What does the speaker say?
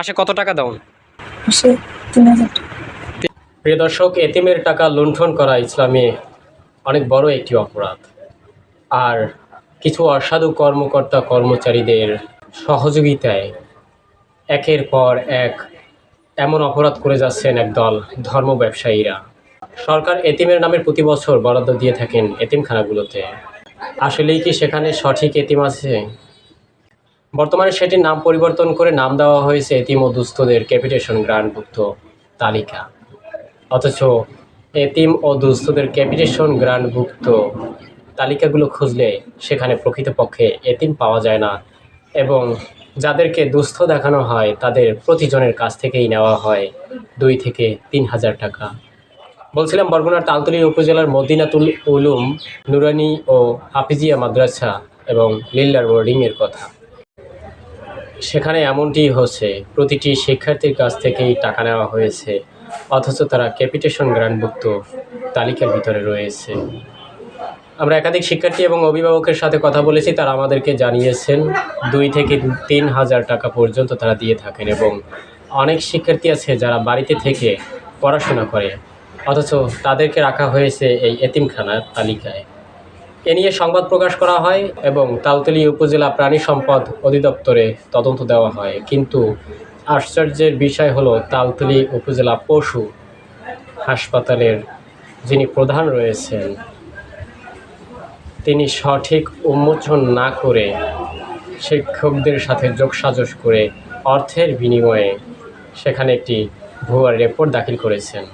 মাসে কত টাকা দাও? মাসে তিন হাজার টাকা। প্রিয় দর্শক এতিমের টাকা লুণ্ঠন করা ইসলামে অনেক বড় একটি অপরাধ। আর কিছু অসাধু কর্মকর্তা কর্মচারীদের সহযোগিতায় একের পর এক এমন অপরাধ করে যাচ্ছেন একদল ধর্ম ব্যবসায়ীরা। সরকার এতিমের নামের প্রতি বছর বরাদ্দ দিয়ে থাকেন এতিমখানাগুলোতে। আসলেই কি সেখানে সঠিক এতিম আছে? বর্তমানে সেটির নাম পরিবর্তন করে নাম দেওয়া হয়েছে এতিম ও দুস্থদের ক্যাপিটেশন গ্রান্টভুক্ত তালিকা। অথচ এতিম ও দুস্থদের ক্যাপিটেশন গ্রান্টভুক্ত তালিকাগুলো খুঁজলে সেখানে প্রকৃতপক্ষে এতিম পাওয়া যায় না এবং যাদেরকে দুস্থ দেখানো হয় তাদের প্রতিজনের কাছ থেকেই নেওয়া হয় দুই থেকে তিন হাজার টাকা। বলছিলাম বরগুনার তালতলী উপজেলার মদিনাতুল উলুম, নুরানি ও হাফিজিয়া মাদ্রাসা এবং লিল্লার বোর্ডিংয়ের কথা। সেখানে এমনটি হচ্ছে প্রতিটি শিক্ষার্থীর কাছ থেকেই টাকা নেওয়া হয়েছে, অথচ তারা ক্যাপিটেশন গ্রান্টভুক্ত তালিকার ভিতরে রয়েছে। আমরা একাধিক শিক্ষার্থী এবং অভিভাবকের সাথে কথা বলেছি, তারা আমাদেরকে জানিয়েছেন, দুই থেকে তিন হাজার টাকা পর্যন্ত তারা দিয়ে থাকেন এবং অনেক শিক্ষার্থী আছে যারা বাড়িতে থেকে পড়াশোনা করে, অথচ তাদেরকে রাখা হয়েছে এই এতিমখানার তালিকায়। এ নিয়ে সংবাদ প্রকাশ করা হয় এবং তালতলী উপজেলা প্রাণী সম্পদ অধিদপ্তরে তদন্ত দেওয়া হয়। কিন্তু আশ্চর্যের বিষয় হলো, তালতলী উপজেলা পশু হাসপাতালের যিনি প্রধান রয়েছেন, তিনি সঠিক উন্মোচন না করে শিক্ষকদের সাথে যোগসাজশ করে অর্থের বিনিময়ে সেখানে একটি ভুয়া রিপোর্ট দাখিল করেছেন।